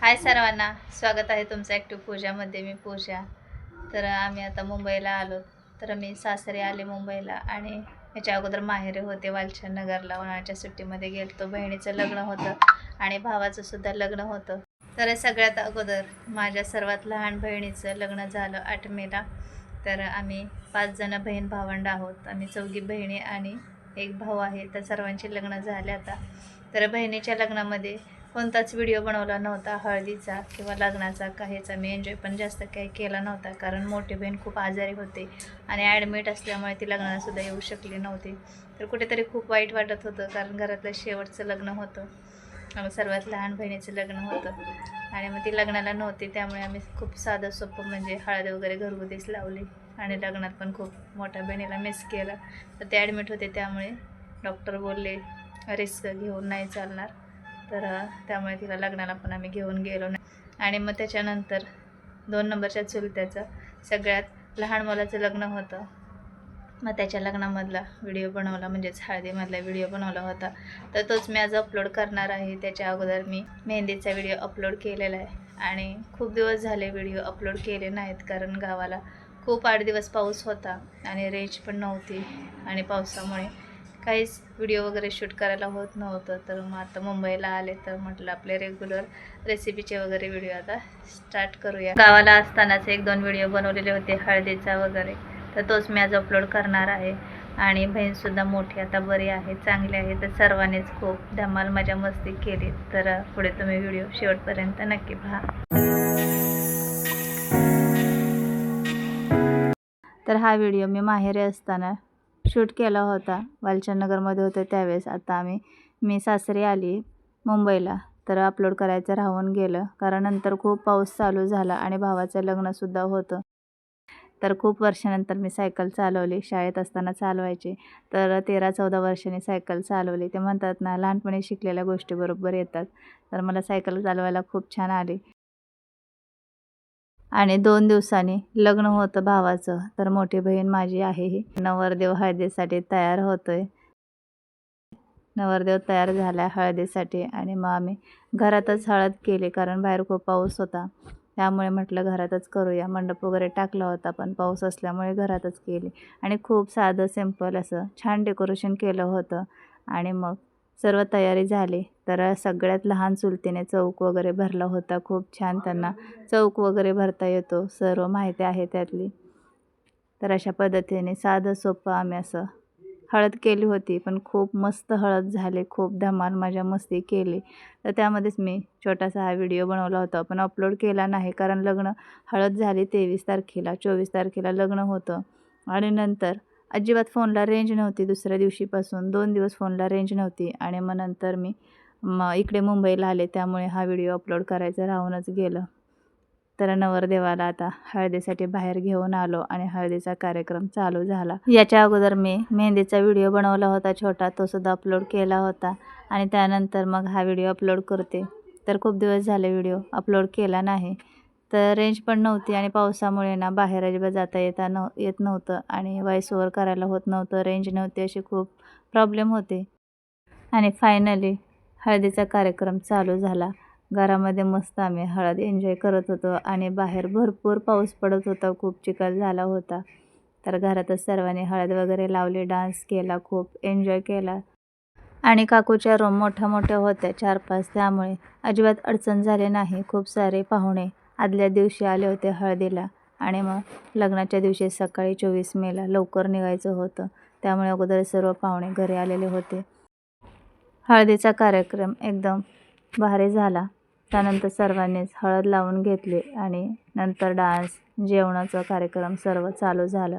हाय सर्वांना स्वागत आहे तुमचं ॲक्टिव्ह पूजामध्ये मी पूजा. तर आम्ही आता मुंबईला आलो. तर मी सासरे आले मुंबईला आणि याच्या अगोदर माहेरे होते वालचंद नगरला. उन्हाळ्याच्या सुट्टीमध्ये गेलतो. बहिणीचं लग्न होतं आणि भावाचं सुद्धा लग्न होतं. तर सगळ्यात अगोदर माझ्या सर्वात लहान बहिणीचं लग्न झालं आठ मेला तर आम्ही पाच जण बहीण भावंड आहोत. आम्ही चौघी बहिणी आणि एक भाऊ आहे. तर सर्वांचे लग्न झाले आता. तर बहिणीच्या लग्नामध्ये कोणताच व्हिडिओ बनवला नव्हता हळदीचा किंवा लग्नाचा काहीचा. मी एन्जॉय पण जास्त काही केला नव्हता कारण मोठी बहीण खूप आजारी होते आणि ॲडमिट असल्यामुळे ती लग्नालासुद्धा येऊ शकली नव्हती. तर कुठेतरी खूप वाईट वाटत होतं कारण घरातलं शेवटचं लग्न होतं. आणि सर्वात लहान बहिणीचं लग्न होतं. आणि मग ती लग्नाला नव्हती त्यामुळे आम्ही खूप साधं सोपं म्हणजे हळद वगैरे घरगुतीच लावली आणि लग्नात पण खूप मोठ्या बहिणीला मिस केलं. तर ते ॲडमिट होते त्यामुळे डॉक्टर बोलले रिस्क घेऊन नाही चालणार. तर त्यामुळे तिला लग्नाला पण आम्ही घेऊन गेलो नाही. आणि मग त्याच्यानंतर दोन नंबरच्या चुलत्याचं सगळ्यात लहान मुलाचं लग्न होतं. मग त्याच्या लग्नामधला व्हिडिओ बनवला म्हणजेच हळदीमधला व्हिडिओ बनवला होता. तर तोच मी आज अपलोड करणार आहे. त्याच्या अगोदर मी मेहंदीचा व्हिडिओ अपलोड केलेला आहे. आणि खूप दिवस झाले व्हिडिओ अपलोड केले नाहीत कारण गावाला खूप आठ दिवस पाऊस होता आणि रेंज पण नव्हती. आणि पावसामुळे काहीच व्हिडिओ वगैरे शूट करायला होत नव्हतं. तर मग आता मुंबईला आले तर म्हटलं आपले रेग्युलर रेसिपीचे वगैरे व्हिडिओ आता स्टार्ट करूया. गावाला असतानाच एक दोन व्हिडिओ बनवलेले होते हळदीचा वगैरे. तर तोच मी आज अपलोड करणार आहे. आणि बहीणसुद्धा मोठी आता बरी आहे चांगली आहे. तर सर्वांनीच खूप धमाल मजा मस्ती केली. तर पुढे तुम्ही व्हिडिओ शेवटपर्यंत नक्की पहा. तर हा व्हिडिओ मी माहेरी असताना शूट केला होता. वालचंदनगरमध्ये होते त्यावेळेस. आता आम्ही मी सासरी आली मुंबईला. तर अपलोड करायचं राहून गेलं. कारण नंतर खूप पाऊस चालू झाला आणि भावाचं लग्नसुद्धा होतं. तर खूप वर्षानंतर मी सायकल चालवली. शाळेत असताना चालवायची. तर तेरा चौदा वर्षांनी सायकल चालवली. ते म्हणतात ना लहानपणी शिकलेल्या गोष्टी बरोबर येतात. तर मला सायकल चालवायला खूप छान आली. आणि दोन दिवसांनी लग्न होतं भावाचं. तर मोठी बहीण माझी आहे ही. नवरदेव हळदीसाठी तयार होतोय. नवरदेव तयार झाला हळदीसाठी आणि मग आम्ही घरातच हळद केली कारण बाहेर खूप पाऊस होता. त्यामुळे म्हटलं घरातच करूया. मंडप वगैरे टाकला होता पण पाऊस असल्यामुळे घरातच केली. आणि खूप साधं सिंपल असं छान डेकोरेशन केलं होतं. आणि मग सर्व तयारी झाली. तर सगळ्यात लहान चुलतीने चौक वगैरे भरला होता. खूप छान त्यांना चौक वगैरे भरता येतो. सर्व माहिती आहे त्यातली. तर अशा पद्धतीने साधं सोपं आम्ही असं हळद केली होती. पण खूप मस्त हळद झाली. खूप धमाल मजा मस्ती केली. तर त्यामध्येच मी छोटासा हा व्हिडिओ बनवला होता. पण अपलोड केला नाही. कारण लग्न हळद झाली तेवीस तारखेला चोवीस तारखेला लग्न होतं. आणि नंतर अजिबात फोनला रेंज नव्हती दुसऱ्या दिवशीपासून. दोन दिवस फोनला रेंज नव्हती आणि मग नंतर मी मग इकडे मुंबईला आले. त्यामुळे हा व्हिडिओ अपलोड करायचं राहूनच गेलं. तर नवरदेवाला आता हळदीसाठी बाहेर घेऊन आलो आणि हळदीचा कार्यक्रम चालू झाला. याच्या अगोदर मी मेहंदीचा व्हिडिओ बनवला होता छोटा. तो सुद्धा अपलोड केला होता आणि त्यानंतर मग हा व्हिडिओ अपलोड करते. तर खूप दिवस झाले व्हिडिओ अपलोड केला नाही. तर रेंज पण नव्हती आणि पावसामुळे ना बाहेर अजिबात जाता येता नव येत नव्हतं आणि व्हॉइस ओव्हर करायला होत नव्हतं. रेंज नव्हती असे खूप प्रॉब्लेम होते. आणि फायनली हळदीचा कार्यक्रम चालू झाला. घरामध्ये मस्त आम्ही हळद एन्जॉय करत होतो आणि बाहेर भरपूर पाऊस पडत होता. खूप चिखल झाला होता. तर घरातच सर्वांनी हळद वगैरे लावली डान्स केला खूप एन्जॉय केला. आणि काकूच्या रूम मोठ्या मोठ्या होत्या चार पाच. त्यामुळे अजिबात अडचण झाली नाही. खूप सारे पाहुणे आदल्या दिवशी आले होते हळदीला आणि मग लग्नाच्या दिवशी सकाळी चोवीस मेला लवकर निघायचं होतं. त्यामुळे अगोदर सर्व पाहुणे घरी आलेले होते. हळदीचा कार्यक्रम एकदम भारी झाला. त्यानंतर सर्वांनीच हळद लावून घेतली आणि नंतर डान्स जेवणाचा कार्यक्रम सर्व चालू झालं.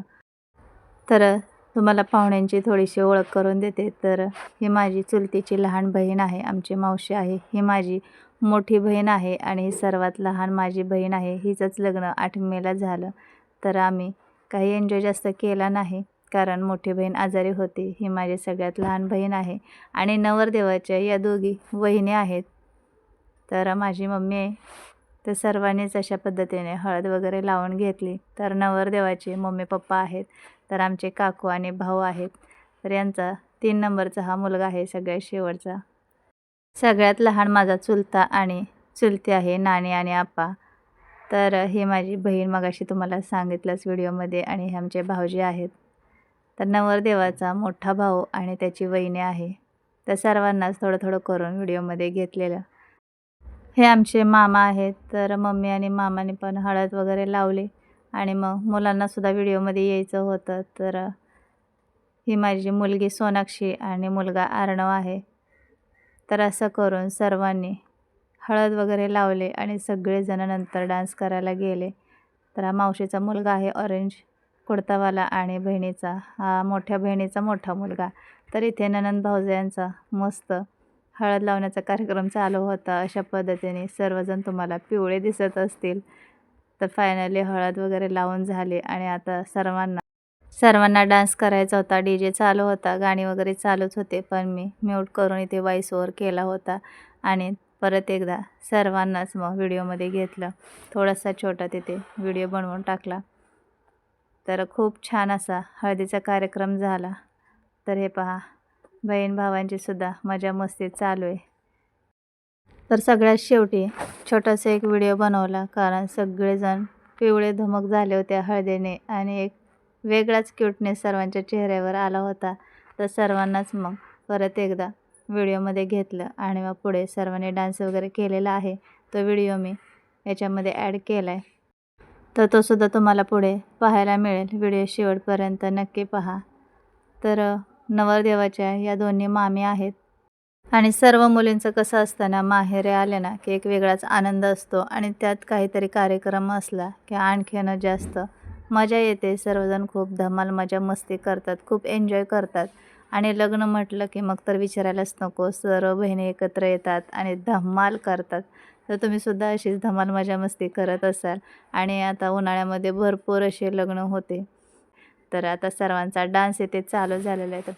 तर तुम्हाला पाहुण्यांची थोडीशी ओळख करून देते. तर ही माझी चुलतीची लहान बहीण आहे आमची मावशी आहे. ही माझी मोठी बहीण आहे आणि सर्वात लहान माझी बहीण आहे हिचंच लग्न आठ मेला झालं. तर आम्ही काही एन्जॉय जास्त केला नाही कारण मोठी बहीण आजारी होती ही माझी सगळ्यात लहान बहीण आहे आणि नवरदेवाच्या या दोघी वहिनी आहेत. तर माझी मम्मी आहे तर सर्वांनीच अशा पद्धतीने हळद वगैरे लावून घेतली. तर नवरदेवाचे मम्मी पप्पा आहेत तर आमचे काकू आणि भाऊ आहेत. तर यांचा तीन नंबरचा हा मुलगा आहे सगळ्यात शेवटचा. सगळ्यात लहान माझा चुलता आणि चुलती आहे नानी आणि आप्पा. तर ही माझी बहीण मगाशी तुम्हाला सांगितलंच व्हिडिओमध्ये आणि हे आमचे भाऊजी आहेत. तर नवरदेवाचा मोठा भाऊ आणि त्याची वहिनी आहे. तर सर्वांनाच थोडं थोडं करून व्हिडिओमध्ये घेतलेलं. हे आमचे मामा आहेत. तर मम्मी आणि मामाने पण हळद वगैरे लावली आणि मग मुलांनासुद्धा व्हिडिओमध्ये यायचं होतं. तर ही माझी मुलगी सोनाक्षी आणि मुलगा आर्णव आहे. तर असं करून सर्वांनी हळद वगैरे लावले आणि सगळेजण नंतर डान्स करायला गेले. तर हा मावशीचा मुलगा आहे ऑरेंज कुडतावाला आणि बहिणीचा. हा मोठ्या बहिणीचा मोठा मुलगा. तर इथे ननंद भाऊजायांचा मस्त हळद लावण्याचा कार्यक्रम चालू होता. अशा पद्धतीने सर्वजण तुम्हाला पिवळे दिसत असतील. तर फायनली हळद वगैरे लावून झाले आणि आता सर्वांना सर्वांना डान्स करायचा होता डी जे चालू होता गाणी वगैरे चालूच होते पण मी म्यूट करून इथे वॉईस ओवर केला होता आणि परत एकदा सर्वांनाच मग व्हिडिओमध्ये घेतलं. थोडासा छोटा तिथे व्हिडिओ बनवून टाकला. तर खूप छान असा हळदीचा कार्यक्रम झाला. तर हे पहा बहीण भावांची सुद्धा मजा मस्ती चालू आहे. तर सगळ्यात शेवटी छोटासा एक व्हिडिओ बनवला कारण सगळेजण पिवळे धमक झाले होते हळदीने आणि एक वेगळाच क्यूटनेस सर्वांच्या चेहऱ्यावर आला होता. तर सर्वांनाच मग परत एकदा व्हिडिओमध्ये घेतलं आणि मग पुढे सर्वांनी डान्स वगैरे केलेला आहे. तो व्हिडिओ मी याच्यामध्ये ॲड केला आहे तर तो सुद्धा तुम्हाला पुढे पाहायला मिळेल. व्हिडिओ शेवटपर्यंत नक्की पहा. तर नवरदेवाच्या या दोन्ही मामी आहेत. आणि सर्व मुलींचं कसं असताना माहेरे आले ना की एक वेगळाच आनंद असतो आणि त्यात काहीतरी कार्यक्रम असला की आणखीन जास्त मजा येते. सर्वजण खूप धमाल मजा मस्ती करतात खूप एन्जॉय करतात. आणि लग्न म्हटलं की मग तर विचारायलाच नको. सर्व बहिणी एकत्र येतात आणि धमाल करतात. तर तुम्हीसुद्धा अशीच धमाल मजा मस्ती करत असाल. आणि आता उन्हाळ्यामध्ये भरपूर असे लग्न होते. तर आता सर्वांचा डान्स येथे चालू झालेला आहे.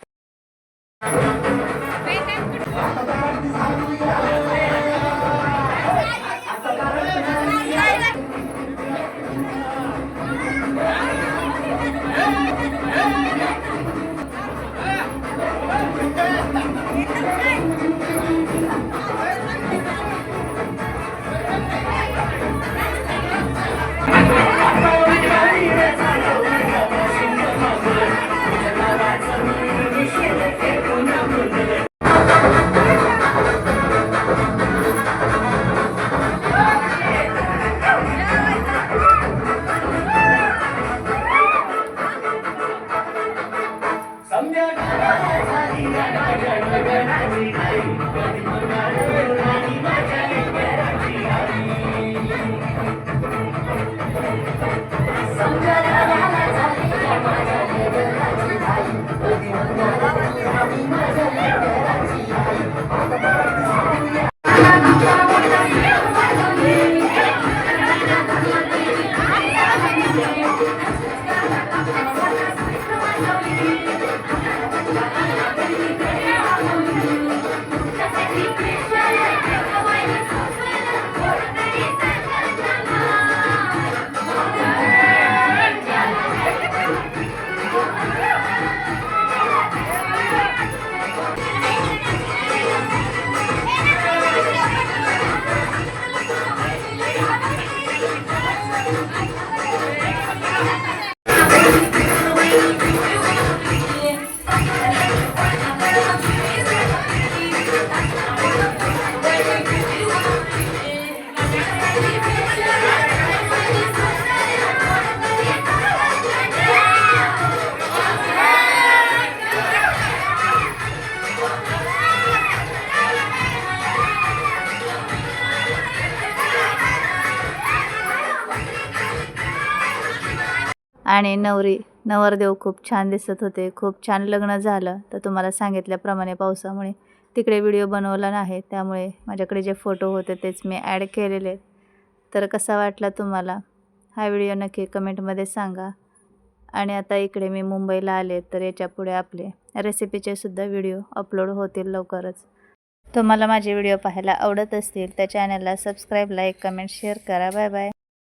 आणि नवरी नवरदेव खूप छान दिसत होते. खूप छान लग्न झालं तर तुम्हाला सांगितल्याप्रमाणे पावसामुळे तिकडे व्हिडिओ बनवला नाही. त्यामुळे माझ्याकडे जे फोटो होते तेच मी ॲड केलेले तर कसा वाटला तुम्हाला? हा व्हिडिओ नक्की कमेंटमध्ये सांगा. आणि आता इकडे मी मुंबईला आले तर याच्यापुढे आपले रेसिपीचे सुद्धा व्हिडिओ अपलोड होतील लवकरच. तुम्हाला माझे व्हिडिओ पाहायला आवडत असतील तर चॅनलला सबस्क्राईब लाईक कमेंट शेअर करा. Bye bye.